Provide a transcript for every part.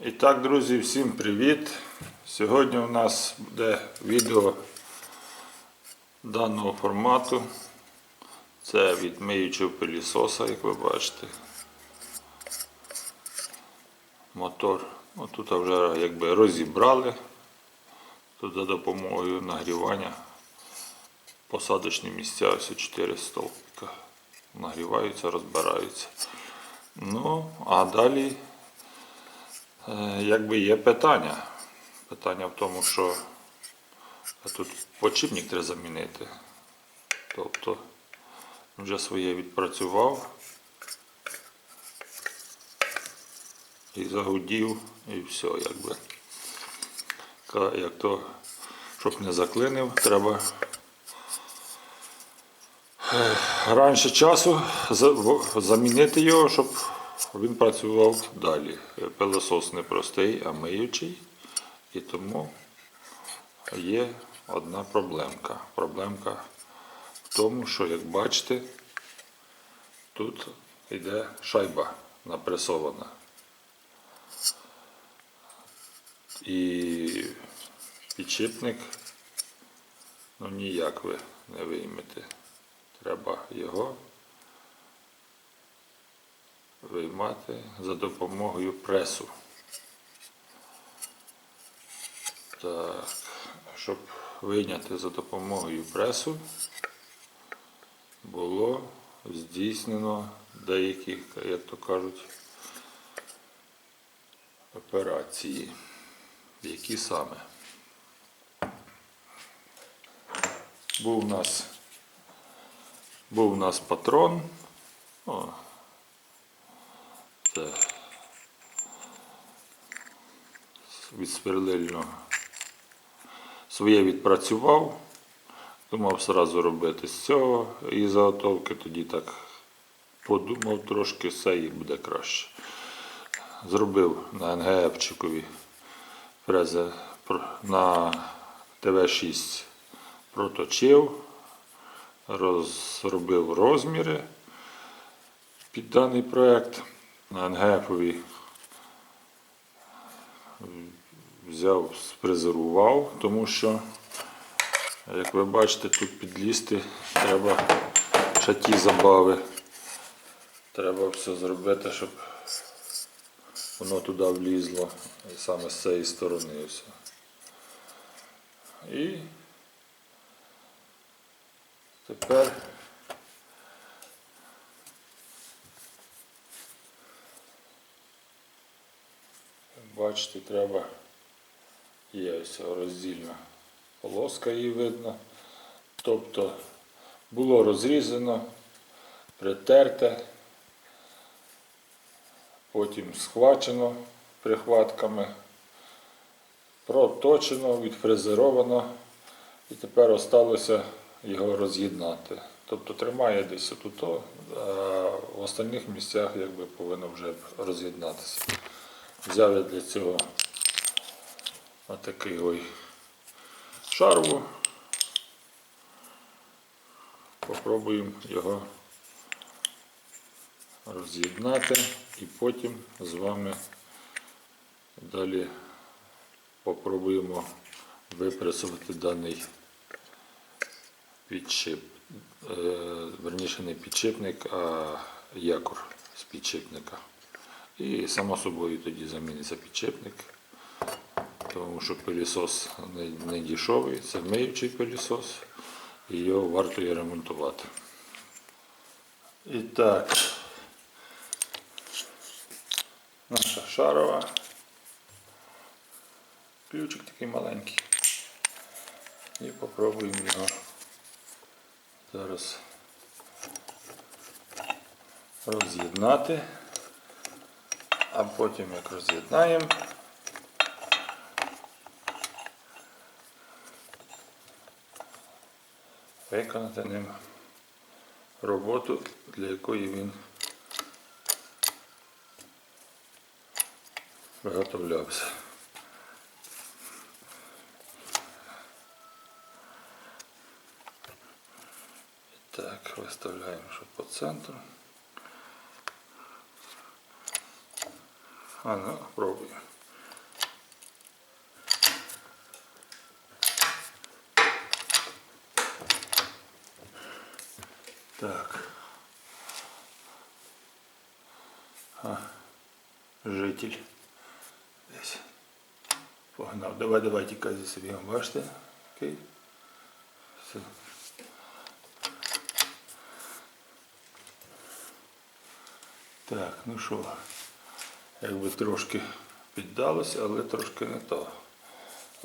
І так, друзі, всім привіт! Сьогодні у нас буде відео даного формату. Це від миючого пилісоса, як ви бачите. Мотор. Ну, тут вже якби розібрали. Тут за допомогою нагрівання посадочні місця, ось 4 стовпика. Нагріваються, розбираються. Ну, а далі Якби є питання. Питання в тому, що тут почіпник треба замінити. Тобто вже своє відпрацював і загудів, і все, якби. Як то, щоб не заклинив, треба е, раніше часу замінити його, щоб він працював далі. Пилосос не простий, а миючий. І тому є одна проблемка. Проблемка в тому, що, як бачите, тут йде шайба напресована. І підшипник ну ніяк ви не виймете. Треба його виймати за допомогою пресу. Так, щоб вийняти за допомогою пресу, було здійснено деякі, як то кажуть, операції. Які саме? Був у нас, був у нас патрон. О, від сверлильного. Своє відпрацював. Думав зразу робити з цього і заготовки, тоді так подумав трошки, все і буде краще. Зробив на НГФчикові фрези на ТВ6 проточив, розробив розміри під даний проект. На НГФові взяв, спрезервував, тому що, як ви бачите, тут підлізти треба ще ті забави. Треба все зробити, щоб воно туди влізло. І саме з цієї сторони все. І тепер Бачите, треба є ось роздільна полоска її видно. Тобто було розрізано, притерте, потім схвачено прихватками, проточено, відфрезеровано і тепер осталося його роз'єднати. Тобто тримає десь отут, а в остальних місцях якби повинно вже роз'єднатися. Взяв я для цього отакий ой шарву. Попробуємо його роз'єднати і потім з вами далі попробуємо випресувати даний підшип. Е, Верніше не підшипник, а якор з підшипника. І само собою тоді заміниться підшипник, тому що пилісос не, не дешевий, це миючий пилісос, і його варто і ремонтувати. І так, наша шарова. Ключик такий маленький. І попробуємо його зараз роз'єднати. А потім як роз'єднаємо. Виконати ним роботу, для якої він виготовлявся. Так, виставляємо, щоб по центру. Ana Попробуем. Так. А, житель. Десь. Погнав. Давай, давайте, тікай за собі. Окей. Все. Так, ну что? Якби трошки піддалося, але трошки не то.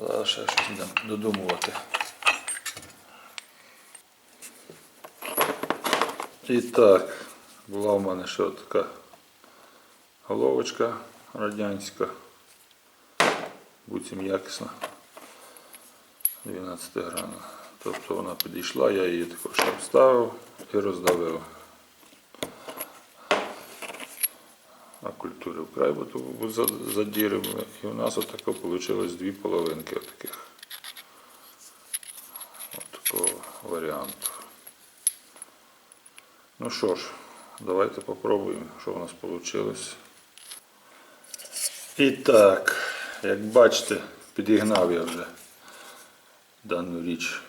Зараз ще щось будемо додумувати. І так, була в мене ще така головочка радянська, буцім якісна, 12 грана. Тобто вона підійшла, я її також обставив і роздавив. А культури вкрай, бо тут був за- задірами. І у нас отако вийшло дві половинки отаких. От такого варіанту. Ну що ж, давайте попробуємо, що у нас вийшло. І так, як бачите, підігнав я вже дану річ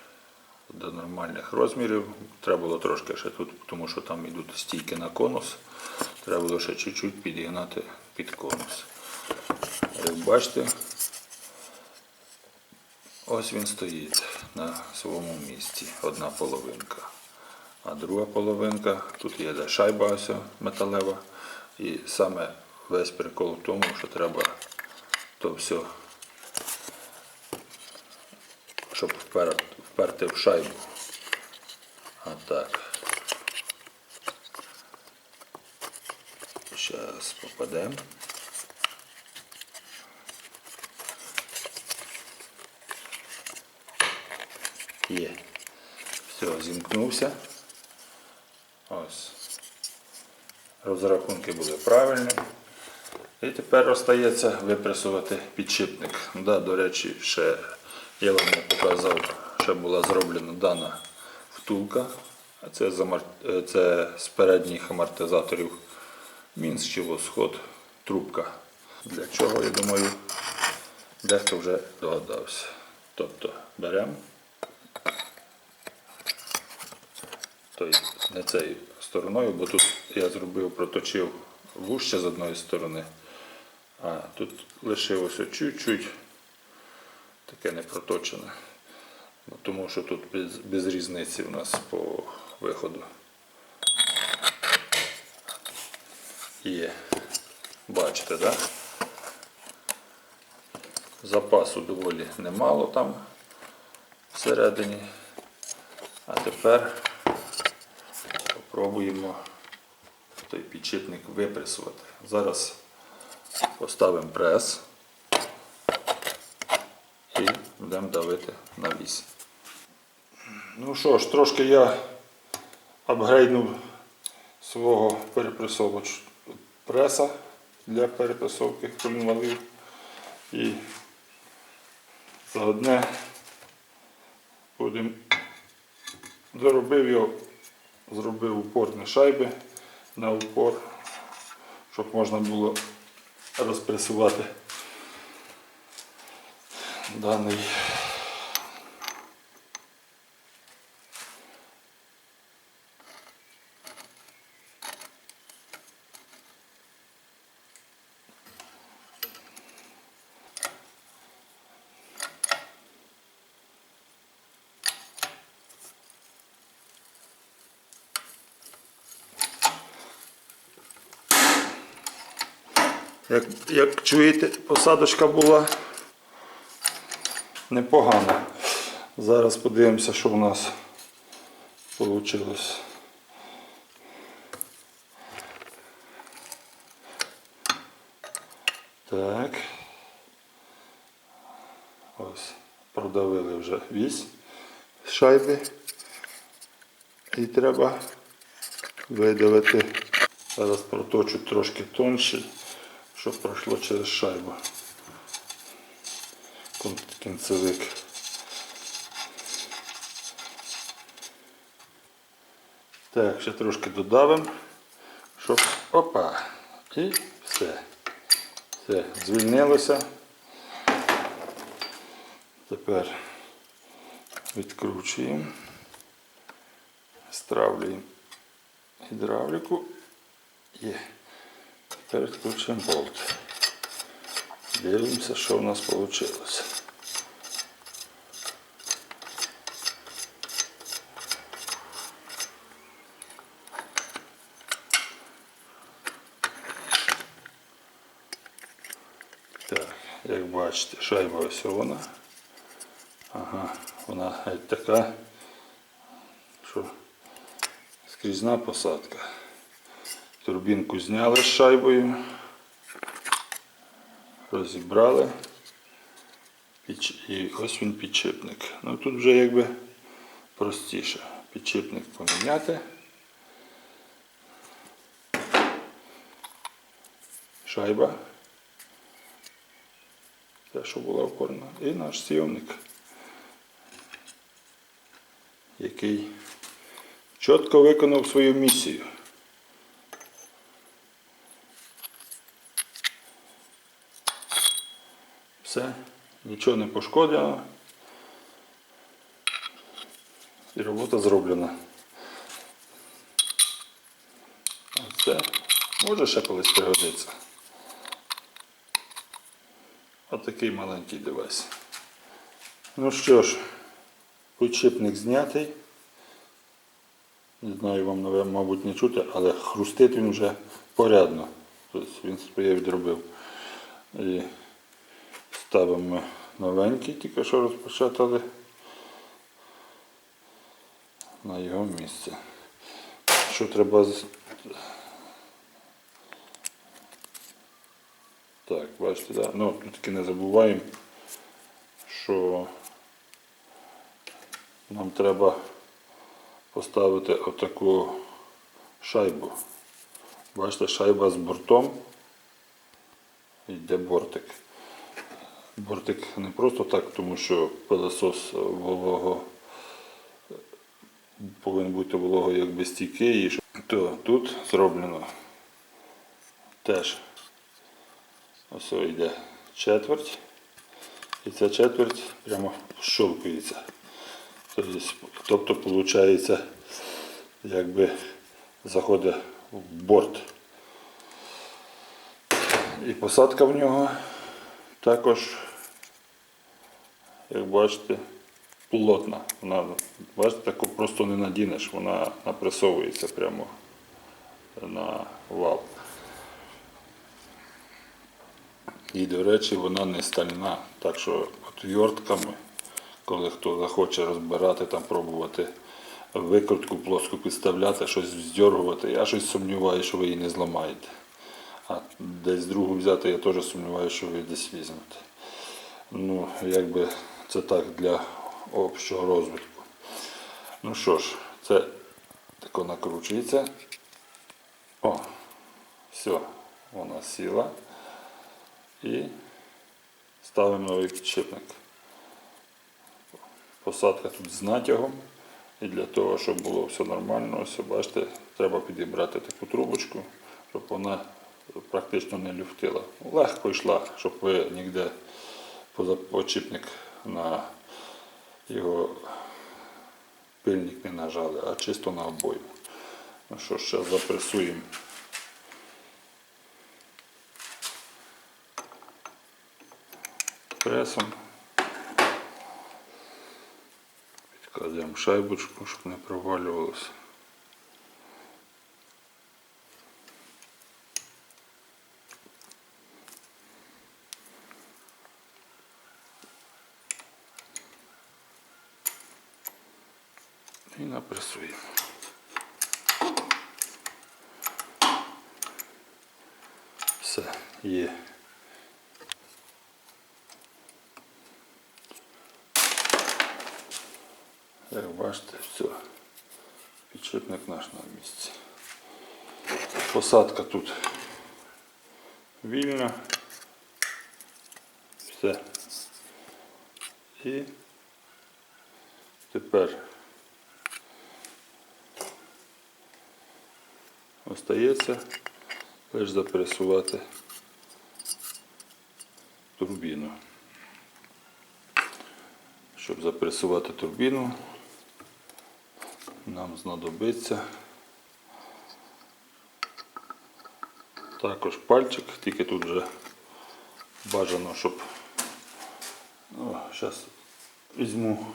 до нормальних розмірів. Треба було трошки ще тут, тому що там йдуть стійки на конус. Треба було ще чуть-чуть підігнати під конус. Як бачите, ось він стоїть на своєму місці, одна половинка. А друга половинка, тут є де шайба ось металева. І саме весь прикол в тому, що треба то все, щоб вперти в шайбу. А так. Зараз попадемо. Є. Все, зімкнувся. Ось. Розрахунки були правильні. І тепер остається випресувати підшипник. Да, до речі, ще я вам не показав, ще була зроблена дана втулка. Це це з передніх амортизаторів Восход трубка. Для чого, я думаю, дехто вже догадався. Тобто беремо тобто не цією стороною, бо тут я зробив, проточив вужче з одної сторони, а тут лишилося чуть-чуть таке не проточене. Ну, Тому що тут без, без різниці у нас по виходу. Є. Бачите. Да? Запасу доволі немало там всередині. А тепер Пробуємо той підшипник випресувати. Зараз поставимо прес і будемо давити на вісь. Ну що ж, трошки я апгрейднув свого перепресовувач преса для перепресовки колінвалів і заодне будемо доробив його зробив упорні шайби на упор, щоб можна було розпресувати даний. Як, як чуєте, посадочка була непогана. Зараз подивимося, що в нас вийшло. Так. Ось, продавили вже вісь шайби. І треба видавити. Зараз проточу трошки тонший щоб пройшло через шайбу. Кінцевик. Так, ще трошки додавимо, щоб... Опа! І все. Все, звільнилося. Тепер відкручуємо, стравлюємо гідравліку. Є. Тепер відкручуємо болт. Дивимося, що в нас вийшло. Так, як бачите, шайба ось вона. Ага, вона така, що скрізна посадка. Турбінку зняли з шайбою, розібрали. І ось він підшипник. Ну тут вже якби простіше. Підшипник поміняти. Шайба. Те, що була опорна. І наш сйомник, який чітко виконав свою місію. Все, нічого не пошкоджено. І робота зроблена. Це може ще колись пригодиться. Отакий маленький девайс. Ну що ж, підшипник знятий. Не знаю, вам, мабуть, не чути, але хрустить він вже порядно. Тобто він своє відробив. І ставимо новенький, тільки що розпечатали на його місце. Що треба Так, бачите, да. ну тут таки не забуваємо, що нам треба поставити отаку шайбу. Бачите, шайба з бортом. Йде бортик. Бортик не просто так, тому що пилосос волого повинен бути волого якби стійкий. То тут зроблено теж Ось йде четверть. І ця четверть прямо щолкується. Тобто, виходить, якби заходить в борт. І посадка в нього також, як бачите, плотна. Вона, бачите, таку просто не надінеш, вона напресовується прямо на вал. І, до речі, вона не стальна. Так що отвертками, коли хто захоче розбирати, там пробувати викрутку плоску підставляти, щось здергувати, я щось сумніваюся, що ви її не зламаєте. А десь другу взяти, я теж сумніваюся, що ви десь візьмете. Ну, якби це так для общого розвитку. Ну що ж, це тако накручується. О, все, вона сіла і ставимо новий підшипник. Посадка тут з натягом. І для того, щоб було все нормально, ось бачите, треба підібрати таку трубочку, щоб вона практично не люфтила. Легко йшла, щоб ви ніде поза подшипник на його пильник не нажали, а чисто на обойму. Ну що ж, зараз запресуємо пресом. Підкладемо шайбочку, щоб не провалювалося. І напресуємо. Все, є. Як бачите, все. Підшипник наш на місці. Посадка тут вільна. Все. І тепер остається лише запресувати турбіну. Щоб запресувати турбіну, нам знадобиться Також пальчик, тільки тут вже бажано, щоб. Ну, зараз візьму,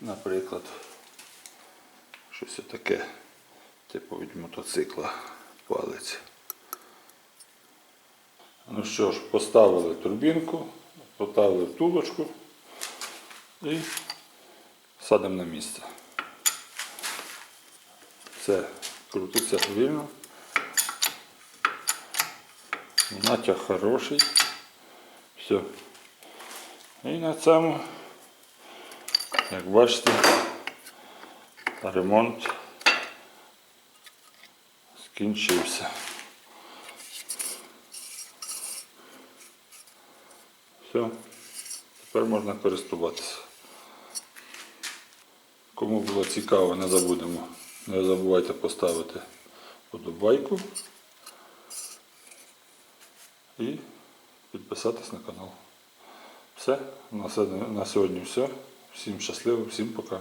наприклад, щось таке, типу від мотоцикла палець. Ну що ж, поставили турбінку, поставили втулочку і садимо на місце. Все крутиться вільно. Натяг хороший. Все. І на цьому, як бачите, ремонт скінчився. Все, тепер можна користуватися. Кому було цікаво, не забудемо. Не забувайте поставити подобайку і підписатись на канал. Все, на сьогодні все. Всім щасливо, всім пока.